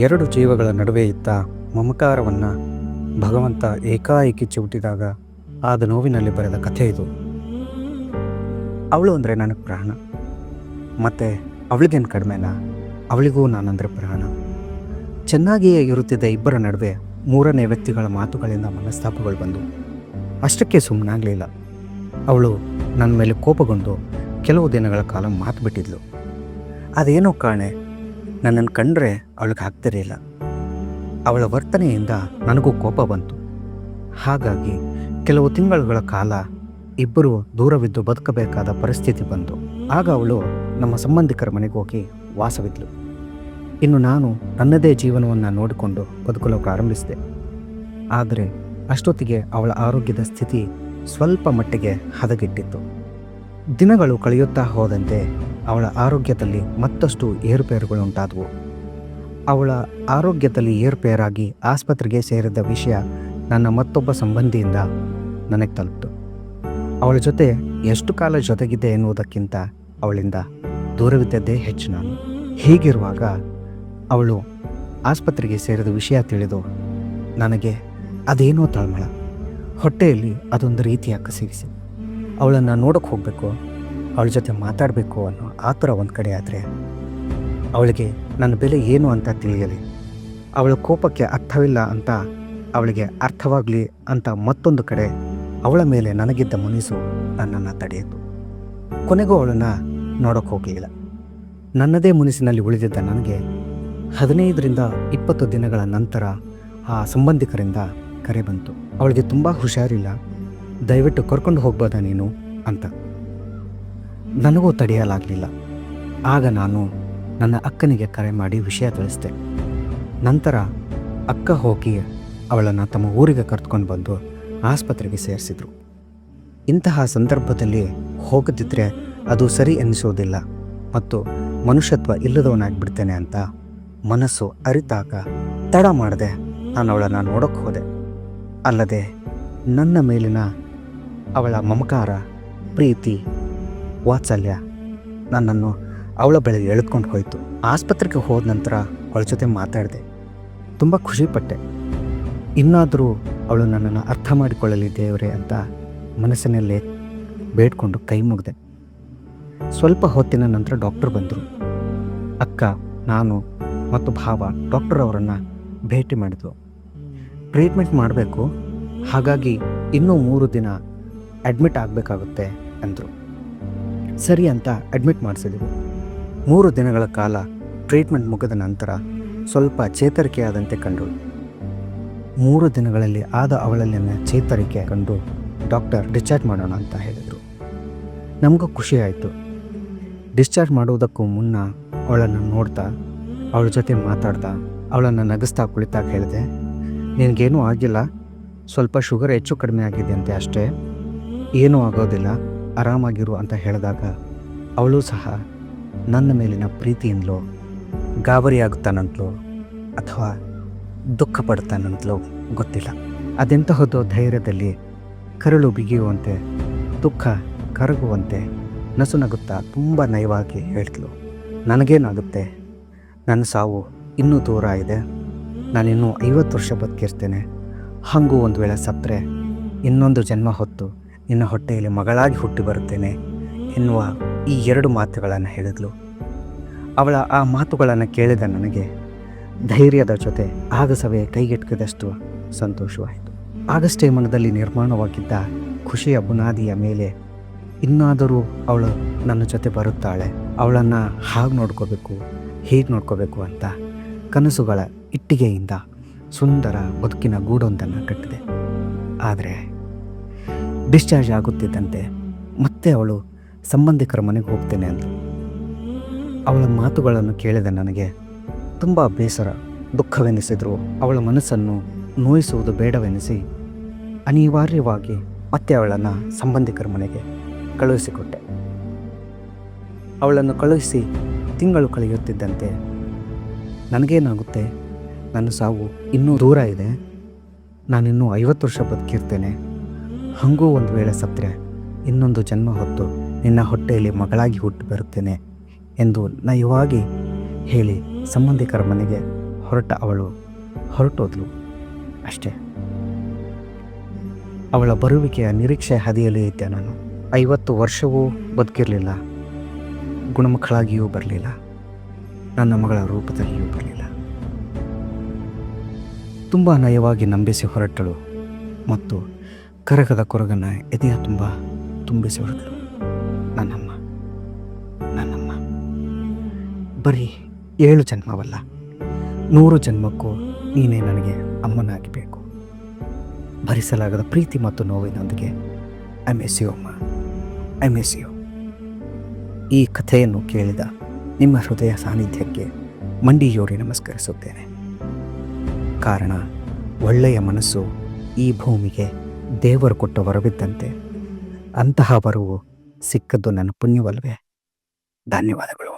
ಎರಡು ಜೀವಗಳ ನಡುವೆ ಇದ್ದ ಮಮಕಾರವನ್ನು ಭಗವಂತ ಏಕಾಏಕಿ ಚಿವುಟಿದಾಗ ಆದ ನೋವಿನಲ್ಲಿ ಬರೆದ ಕಥೆ ಇದು. ಅವಳು ಅಂದರೆ ನನಗೆ ಪ್ರಾಣ. ಮತ್ತು ಅವಳಿಗೇನು ಕಡಿಮೆನ? ಅವಳಿಗೂ ನಾನಂದರೆ ಪ್ರಾಣ. ಚೆನ್ನಾಗಿಯೇ ಇರುತ್ತಿದ್ದ ಇಬ್ಬರ ನಡುವೆ ಮೂರನೇ ವ್ಯಕ್ತಿಗಳ ಮಾತುಗಳಿಂದ ಮನಸ್ತಾಪಗಳು ಬಂದು. ಅಷ್ಟಕ್ಕೆ ಸುಮ್ಮನಾಗಲಿಲ್ಲ ಅವಳು ನನ್ನ ಮೇಲೆ ಕೋಪಗೊಂಡು ಕೆಲವು ದಿನಗಳ ಕಾಲ ಮಾತು ಬಿಟ್ಟಿದ್ಲು. ಅದೇನೋ ಕಾಣೆ ನನ್ನನ್ನು ಕಂಡ್ರೆ ಅವಳಿಗೆ ಆಗ್ತಿರಲಿಲ್ಲ ಅವಳ ವರ್ತನೆಯಿಂದ ನನಗೂ ಕೋಪ ಬಂತು. ಹಾಗಾಗಿ ಕೆಲವು ತಿಂಗಳುಗಳ ಕಾಲ ಇಬ್ಬರು ದೂರವಿದ್ದು ಬದುಕಬೇಕಾದ ಪರಿಸ್ಥಿತಿ ಬಂತು. ಆಗ ಅವಳು ನಮ್ಮ ಸಂಬಂಧಿಕರ ಮನೆಗೆ ಹೋಗಿ ವಾಸವಿದ್ಲು. ಇನ್ನು ನಾನು ನನ್ನದೇ ಜೀವನವನ್ನು ನೋಡಿಕೊಂಡು ಬದುಕಲು ಪ್ರಾರಂಭಿಸಿದೆ. ಆದರೆ ಅಷ್ಟೊತ್ತಿಗೆ ಅವಳ ಆರೋಗ್ಯದ ಸ್ಥಿತಿ ಸ್ವಲ್ಪ ಮಟ್ಟಿಗೆ ಹದಗೆಟ್ಟಿತ್ತು. ದಿನಗಳು ಕಳೆಯುತ್ತಾ ಹೋದಂತೆ ಅವಳ ಆರೋಗ್ಯದಲ್ಲಿ ಮತ್ತಷ್ಟು ಏರುಪೇರುಗಳು ಉಂಟಾದವು ಅವಳ ಆರೋಗ್ಯದಲ್ಲಿ ಏರುಪೇರಾಗಿ ಆಸ್ಪತ್ರೆಗೆ ಸೇರಿದ ವಿಷಯ ನನ್ನ ಮತ್ತೊಬ್ಬ ಸಂಬಂಧಿಯಿಂದ ನನಗೆ ತಲುಪಿತು. ಅವಳ ಜೊತೆ ಎಷ್ಟು ಕಾಲ ಜೊತೆಗಿದ್ದೆ ಎನ್ನುವುದಕ್ಕಿಂತ ಅವಳಿಂದ ದೂರವಿದ್ದದ್ದೇ ಹೆಚ್ಚು ನಾನು. ಹೀಗಿರುವಾಗ ಅವಳು ಆಸ್ಪತ್ರೆಗೆ ಸೇರಿದ ವಿಷಯ ತಿಳಿದು ನನಗೆ ಅದೇನೋ ತಳಮಳ. ಹೊಟ್ಟೆಯಲ್ಲಿ ಅದೊಂದು ರೀತಿಯ ಕಸಿವಿಸಿ. ಅವಳನ್ನು ನೋಡೋಕೆ ಹೋಗಬೇಕು ಅವಳ ಜೊತೆ ಮಾತಾಡಬೇಕು ಅನ್ನೋ ಆತುರ ಒಂದು ಕಡೆ ಆದರೆ ಅವಳಿಗೆ ನನ್ನ ಬೆಲೆ ಏನು ಅಂತ ತಿಳಿಯಲಿ. ಅವಳ ಕೋಪಕ್ಕೆ ಅರ್ಥವಿಲ್ಲ ಅಂತ ಅವಳಿಗೆ ಅರ್ಥವಾಗಲಿ ಅಂತ ಮತ್ತೊಂದು ಕಡೆ ಅವಳ ಮೇಲೆ ನನಗಿದ್ದ ಮುನಿಸು ನನ್ನನ್ನು ತಡೆಯಿತು. ಕೊನೆಗೂ ಅವಳನ್ನು ನೋಡೋಕೆ ಹೋಗಲಿಲ್ಲ. ನನ್ನದೇ ಮುನಿಸಿನಲ್ಲಿ ಉಳಿದಿದ್ದ ನನಗೆ ಹದಿನೈದರಿಂದ ಇಪ್ಪತ್ತು ದಿನಗಳ ನಂತರ ಆ ಸಂಬಂಧಿಕರಿಂದ ಕರೆ ಬಂತು. ಅವಳಿಗೆ ತುಂಬ ಹುಷಾರಿಲ್ಲ. ದಯವಿಟ್ಟು ಕರ್ಕೊಂಡು ಹೋಗ್ಬೋದಾ ನೀನು? ಅಂತ. ನನಗೂ ತಡೆಯಲಾಗಲಿಲ್ಲ. ಆಗ ನಾನು ನನ್ನ ಅಕ್ಕನಿಗೆ ಕರೆ ಮಾಡಿ ವಿಷಯ ತಿಳಿಸಿದೆ. ನಂತರ ಅಕ್ಕ ಹೋಗಿ ಅವಳನ್ನು ತಮ್ಮ ಊರಿಗೆ ಕರೆದುಕೊಂಡು ಬಂದು ಆಸ್ಪತ್ರೆಗೆ ಸೇರಿಸಿದರು. ಇಂತಹ ಸಂದರ್ಭದಲ್ಲಿ ಹೋಗದಿದ್ದರೆ ಅದು ಸರಿ ಎನಿಸೋದಿಲ್ಲ ಮತ್ತು ಮನುಷ್ಯತ್ವ ಇಲ್ಲದವನಾಗಿಬಿಡ್ತೇನೆ ಅಂತ ಮನಸ್ಸು ಅರಿತಾಗ ತಡ ಮಾಡದೆ ನಾನು ಅವಳನ್ನು ನೋಡೋಕ್ಕೆ ಹೋದೆ. ಅಲ್ಲದೆ ನನ್ನ ಮೇಲಿನ ಅವಳ ಮಮಕಾರ, ಪ್ರೀತಿ ವಾತ್ಸಲ್ಯ. ನನ್ನನ್ನು ಅವಳ ಬೆಳೆ ಎಳ್ಕೊಂಡು ಹೋಯಿತು. ಆಸ್ಪತ್ರೆಗೆ ಹೋದ ನಂತರ ಅವಳ ಜೊತೆ ಮಾತಾಡಿದೆ. ತುಂಬ ಖುಷಿಪಟ್ಟೆ. ಇನ್ನಾದರೂ ಅವಳು ನನ್ನನ್ನು ಅರ್ಥ ಮಾಡಿಕೊಳ್ಳಲಿ ದೇವರೇ ಅಂತ ಮನಸ್ಸಿನಲ್ಲೇ ಬೇಡ್ಕೊಂಡು ಕೈ ಮುಗಿದೆ. ಸ್ವಲ್ಪ ಹೊತ್ತಿನ ನಂತರ ಡಾಕ್ಟರ್ ಬಂದರು. ಅಕ್ಕ, ನಾನು ಮತ್ತು ಭಾವ ಡಾಕ್ಟರ್ ಅವರನ್ನು ಭೇಟಿ ಮಾಡಿದ್ವು. ಟ್ರೀಟ್ಮೆಂಟ್ ಮಾಡಬೇಕು. ಹಾಗಾಗಿ ಇನ್ನೂ ಮೂರು ದಿನ ಅಡ್ಮಿಟ್ ಆಗಬೇಕಾಗುತ್ತೆ ಅಂದರು. ಸರಿ ಅಂತ ಅಡ್ಮಿಟ್ ಮಾಡಿಸಿದ್ರು ಮೂರು ದಿನಗಳ ಕಾಲ ಟ್ರೀಟ್ಮೆಂಟ್ ಮುಗಿದ ನಂತರ ಸ್ವಲ್ಪ ಚೇತರಿಕೆಯಾದಂತೆ ಕಂಡಳು ಮೂರು ದಿನಗಳಲ್ಲಿ ಆದ ಅವಳಲ್ಲಿನ ಚೇತರಿಕೆ ಕಂಡು ಡಾಕ್ಟರ್ ಡಿಸ್ಚಾರ್ಜ್ ಮಾಡೋಣ ಅಂತ ಹೇಳಿದರು. ನಮಗೂ ಖುಷಿ ಆಯಿತು. ಡಿಸ್ಚಾರ್ಜ್ ಮಾಡುವುದಕ್ಕೂ ಮುನ್ನ ಅವಳನ್ನು ನೋಡ್ತಾ, ಅವಳ ಜೊತೆ ಮಾತಾಡ್ತಾ, ಅವಳನ್ನು ನಗಿಸ್ತಾ ಕುಳಿತಾ ಹೇಳಿದೆ, ನಿನಗೇನೂ ಆಗಿಲ್ಲ. ಸ್ವಲ್ಪ ಶುಗರ್ ಹೆಚ್ಚು ಕಡಿಮೆ ಆಗಿದೆ ಅಂತೆ ಅಷ್ಟೇ. ಏನೂ ಆಗೋದಿಲ್ಲ. ಆರಾಮಾಗಿರು ಅಂತ ಹೇಳಿದಾಗ ಅವಳು ಸಹ ನನ್ನ ಮೇಲಿನ ಪ್ರೀತಿಯಿಂದಲೋ, ಗಾಬರಿಯಾಗುತ್ತಾನಂತಲೋ ಅಥವಾ ದುಃಖ ಪಡ್ತಾನಂತಲೋ ಗೊತ್ತಿಲ್ಲ. ಅದೆಂತಹದ್ದು ಧೈರ್ಯದಲ್ಲಿ ಕರಳು ಬಿಗಿಯುವಂತೆ, ದುಃಖ ಕರಗುವಂತೆ ನಸುನಗುತ್ತಾ ತುಂಬ ನಯವಾಗಿ ಹೇಳ್ತಳು. ನನಗೇನಾಗುತ್ತೆ? ನನ್ನ ಸಾವು ಇನ್ನೂ ದೂರ ಇದೆ. ನಾನಿನ್ನೂ ಐವತ್ತು ವರ್ಷ ಬದುಕಿರ್ತೇನೆ. ಹಾಗೂ ಒಂದು ವೇಳೆ ಸತ್ತರೆ ಇನ್ನೊಂದು ಜನ್ಮ ಹೊತ್ತು ನಿನ್ನ ಹೊಟ್ಟೆಯಲ್ಲಿ ಮಗಳಾಗಿ ಹುಟ್ಟಿ ಬರುತ್ತೇನೆ ಎನ್ನುವ ಈ ಎರಡು ಮಾತುಗಳನ್ನು ಹೇಳಿದ್ಲು. ಅವಳ ಆ ಮಾತುಗಳನ್ನು ಕೇಳಿದ ನನಗೆ ಧೈರ್ಯದ ಜೊತೆ ಆಗಸವೇ ಕೈಗೆಟಕದಷ್ಟು ಸಂತೋಷವಾಯಿತು. ಆಗಷ್ಟೇ ಮನದಲ್ಲಿ ನಿರ್ಮಾಣವಾಗಿದ್ದ ಖುಷಿಯ ಬುನಾದಿಯ ಮೇಲೆ ಇನ್ನಾದರೂ ಅವಳು ನನ್ನ ಜೊತೆ ಬರುತ್ತಾಳೆ, ಅವಳನ್ನು ಹಾಗೆ ನೋಡ್ಕೋಬೇಕು, ಹೀಗೆ ನೋಡ್ಕೋಬೇಕು ಅಂತ ಕನಸುಗಳ ಇಟ್ಟಿಗೆಯಿಂದ ಸುಂದರ ಬದುಕಿನ ಗೂಡೊಂದನ್ನು ಕಟ್ಟಿದೆ. ಆದರೆ ಡಿಸ್ಚಾರ್ಜ್ ಆಗುತ್ತಿದ್ದಂತೆ ಮತ್ತೆ ಅವಳು ಸಂಬಂಧಿಕರ ಮನೆಗೆ ಹೋಗ್ತೇನೆ ಅಂತ ಅವಳ ಮಾತುಗಳನ್ನು ಕೇಳಿದ ನನಗೆ ತುಂಬ ಬೇಸರ, ದುಃಖವೆನಿಸಿದ್ರು. ಅವಳ ಮನಸ್ಸನ್ನು ನೋಯಿಸುವುದು ಬೇಡವೆನಿಸಿ ಅನಿವಾರ್ಯವಾಗಿ ಮತ್ತೆ ಅವಳನ್ನು ಸಂಬಂಧಿಕರ ಮನೆಗೆ ಕಳುಹಿಸಿಕೊಟ್ಟೆ. ಅವಳನ್ನು ಕಳುಹಿಸಿ ತಿಂಗಳು ಕಳೆಯುತ್ತಿದ್ದಂತೆ ನನಗೇನಾಗುತ್ತೆ? ನನ್ನ ಸಾವು ಇನ್ನೂ ದೂರ ಇದೆ. ನಾನಿನ್ನೂ ಐವತ್ತು ವರ್ಷ ಬದುಕಿರ್ತೇನೆ. ಹಾಗೂ ಒಂದು ವೇಳೆ ಸತ್ತರೆ ಇನ್ನೊಂದು ಜನ್ಮ ಹೊತ್ತು ನಿನ್ನ ಹೊಟ್ಟೆಯಲ್ಲಿ ಮಗಳಾಗಿ ಹುಟ್ಟು ಬರುತ್ತೇನೆ ಎಂದು ನಯವಾಗಿ ಹೇಳಿ ಸಂಬಂಧಿಕರ ಮನೆಗೆ ಹೊರಟ ಅವಳು ಹೊರಟೋದ್ಲು. ಅಷ್ಟೇ. ಅವಳ ಬರುವಿಕೆಯ ನಿರೀಕ್ಷೆ ಹಾದಿಯಲ್ಲಿ ಇದ್ದೆ ನಾನು. ಐವತ್ತು ವರ್ಷವೂ ಬದುಕಿರಲಿಲ್ಲ. ಗುಣಮುಖಳಾಗಿಯೂ ಬರಲಿಲ್ಲ. ನನ್ನ ಮಗಳ ರೂಪದಲ್ಲಿಯೂ ಬರಲಿಲ್ಲ. ತುಂಬ ನಯವಾಗಿ ನಂಬಿಸಿ ಹೊರಟಳು. ಮತ್ತು ಕರಗದ ಕೊರಗನ್ನು ಎದೆಯ ತುಂಬ ತುಂಬಿಸಿ ನನ್ನಮ್ಮ ನನ್ನಮ್ಮ. ಬರೀ ಏಳು ಜನ್ಮವಲ್ಲ, ನೂರು ಜನ್ಮಕ್ಕೂ ನೀನೇ ನನಗೆ ಅಮ್ಮನಾಗಿ ಬೇಕು ಭರಿಸಲಾಗದ ಪ್ರೀತಿ ಮತ್ತು ನೋವಿನೊಂದಿಗೆ ಐ ಮಿಸ್ ಯು ಅಮ್ಮ. ಐ ಮಿಸ್ ಯು ಈ ಕಥೆಯನ್ನು ಕೇಳಿದ ನಿಮ್ಮ ಹೃದಯ ಸಾನ್ನಿಧ್ಯಕ್ಕೆ ಮಂಡಿಯೋರಿ ನಮಸ್ಕರಿಸುತ್ತೇನೆ. ಕಾರಣ, ಒಳ್ಳೆಯ ಮನಸ್ಸು ಈ ಭೂಮಿಗೆ ದೇವರು ಕೊಟ್ಟ ವರವಿದ್ದಂತೆ ಅಂತಹ ವರವು ಸಿಕ್ಕದ್ದು ನನ್ನ ಪುಣ್ಯವಲ್ವೇ? ಧನ್ಯವಾದಗಳು.